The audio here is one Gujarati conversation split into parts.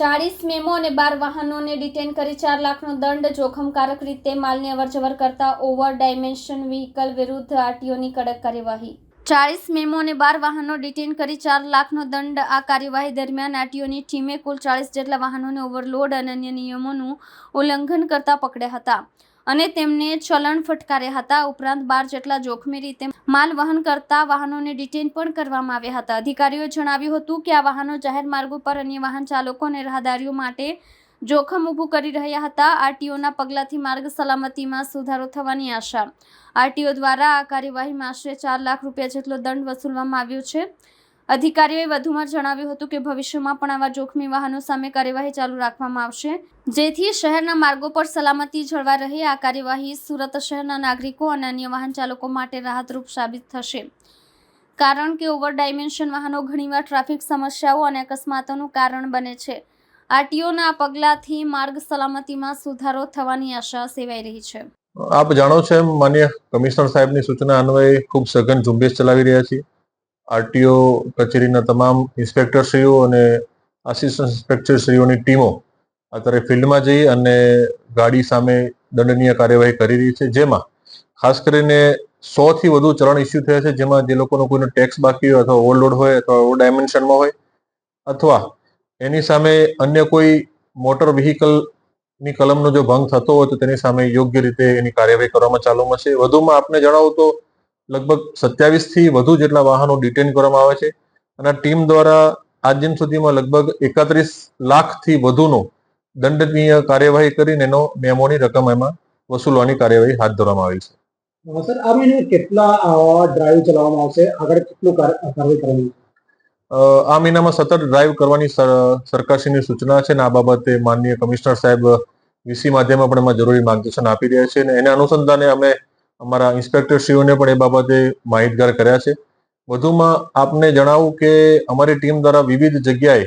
ચાળીસ મેમો અને બાર વાહનોને ડિટેન કરી ચાર લાખનો દંડ જોખમકારક રીતે માલની અવરજવર કરતા ઓવર ડાયમેન્શન વ્હીકલ વિરુદ્ધ આરટીઓની કડક કાર્યવાહી. ચાળીસ મેમો અને બાર વાહનો ડિટેન કરી ચાર લાખનો દંડ આ કાર્યવાહી દરમિયાન આરટીઓની ટીમે કુલ ચાળીસ જેટલા વાહનોને ઓવરલોડ અને અન્ય નિયમોનું ઉલ્લંઘન કરતા પકડ્યા હતા. અને તેમને ચલણ ફટકાર્યા હતા. ઉપરાંત બાર જેટલા જોખમી રીતે માલ વહન કરતા વાહનોને ડિટેન પણ કરવામાં આવ્યા હતા. અધિકારીઓએ જણાવ્યું હતું કે આ વાહનો જાહેર માર્ગો પર અન્ય વાહન ચાલકો અને રાહદારીઓ માટે જોખમ ઊભું કરી રહ્યા હતા. આરટીઓના પગલાંથી માર્ગ સલામતીમાં સુધારો થવાની આશા. આરટીઓ દ્વારા આ કાર્યવાહીમાં આશરે ચાર લાખ રૂપિયા જેટલો દંડ વસૂલવામાં આવ્યો છે. અધિકારીઓએ વધુમાં જણાવ્યું હતું કે ભવિષ્યમાં પણ આવા જોખમી વાહનો સામે કાર્યવાહી ચાલુ રાખવામાં આવશે. જેથી શહેરના માર્ગો પર સલામતી જળવાઈ રહે, આ કાર્યવાહી સુરત શહેરના નાગરિકો અને અન્ય વાહન ચાલકો માટે રાહતરૂપ સાબિત થશે. કારણ કે ઓવર ડાયમેન્શન વાહનો ઘણીવાર ટ્રાફિક સમસ્યાઓ અને અકસ્માતોનું કારણ બને છે. આરટીઓના પગલાથી માર્ગ સલામતીમાં સુધારો થવાની આશા સેવાઈ રહી છે. આપ જાણો છો માન્ય કમિશનર સાહેબની સૂચના અન્વયે ખૂબ સઘન ઝુંબેશ ચલાવી રહ્યા છીએ. આરટીઓ કચેરીના તમામ ઇન્સ્પેક્ટરશ્રીઓ અને આસિસ્ટન્ટ ઇન્સ્પેક્ટરશ્રીઓની ટીમો અત્યારે ફિલ્ડમાં જઈ અને ગાડી સામે દંડનીય કાર્યવાહી કરી રહી છે. જેમાં ખાસ કરીને સો થી વધુ ચલણ ઇસ્યુ થયા છે, જેમાં જે લોકોનો કોઈનો ટેક્સ બાકી હોય અથવા ઓવરલોડ હોય અથવા ઓવર ડાયમેન્શનમાં હોય અથવા એની સામે અન્ય કોઈ મોટર વ્હીકલની કલમનો જો ભંગ થતો હોય તો તેની સામે યોગ્ય રીતે એની કાર્યવાહી કરવામાં ચાલુમાં છે. વધુમાં આપને જણાવું તો લગભગ સત્યાવીસથી વધુ જેટલા વાહનો ડિટેન કરવામાં આવે છે. અને ટીમ દ્વારા આજ દિન સુધીમાં લગભગ એકત્રીસ લાખથી વધુનો દંડનીય કાર્યવાહી કરીને એનો મેમોની રકમ એમાં વસૂલવાની કાર્યવાહી હાથ ધરવામાં આવી છે. સર આ મહિને કેટલા ડ્રાઈવ ચલાવવામાં આવશે? આગળ કેટલું કાર- કાર્યવાહી કરવાની? આ મહિનામાં સતત ડ્રાઈવ કરવાની સર- સરકારશ્રીની સૂચના છે અને આ બાબતે માનનીય કમિશનર સાહેબ વીસી માધ્યમમાં પણ એમાં જરૂરી માર્ગદર્શન આપી રહ્યા છે અને એને અનુસંધાને અમે અમારા ઇન્સ્પેક્ટરશ્રીઓને પણ એ બાબતે માહિતગાર કર્યા છે. વધુમાં આપને જણાવું કે અમારી ટીમ દ્વારા વિવિધ જગ્યાએ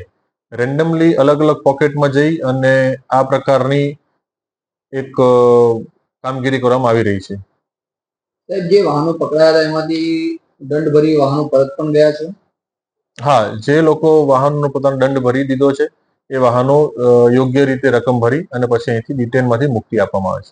રેન્ડમલી અલગ અલગ પોકેટમાં જઈ અને આ પ્રકારની એક કામગીરી કરવામાં આવી રહી છે. સાહેબ જે વાહનો પકડાયા હતા એમાંથી દંડ ભરી વાહનો પરત પણ ગયા છે? હા જે લોકો વાહનનો પોતાનો દંડ ભરી દીધો છે એ વાહનો યોગ્ય રીતે રકમ ભરી અને પછી અહીંથી ડિટેનમાંથી મુક્તિ આપવામાં આવે છે.